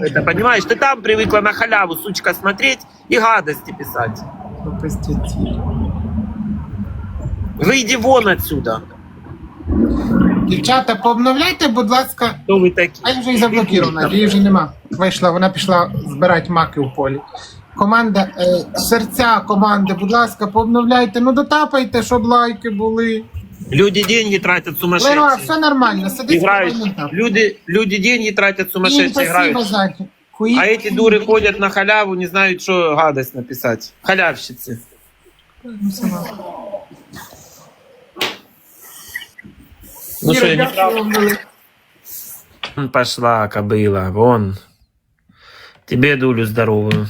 это, понимаешь? Ты там привыкла на халяву, сучка, смотреть и гадости писать. Выйди вон отсюда. Дівчата, пообновляйте, будь ласка. Кто вы такие? А я вже і заблокірована, її вже нема. Вийшла, вона пішла збирати маки в полі. Команда, е, серця команди, будь ласка, пообновляйте. Ну дотапайте, щоб лайки були. Люди деньги тратят Леруа, сумасшедшие. все нормально, сиди Играешь. спокійно там. Люди, люди деньги тратят Їм сумасшедшие, спасибо, играют. Заки. Хуї- А эти дуры ходят на халяву, не знают, что гадость написать. Халявщицы. Ну, сама. Ну Іра, что, я не дякую вам велике. Вон Пошла кобыла, вон. Тебе дулю здоровую.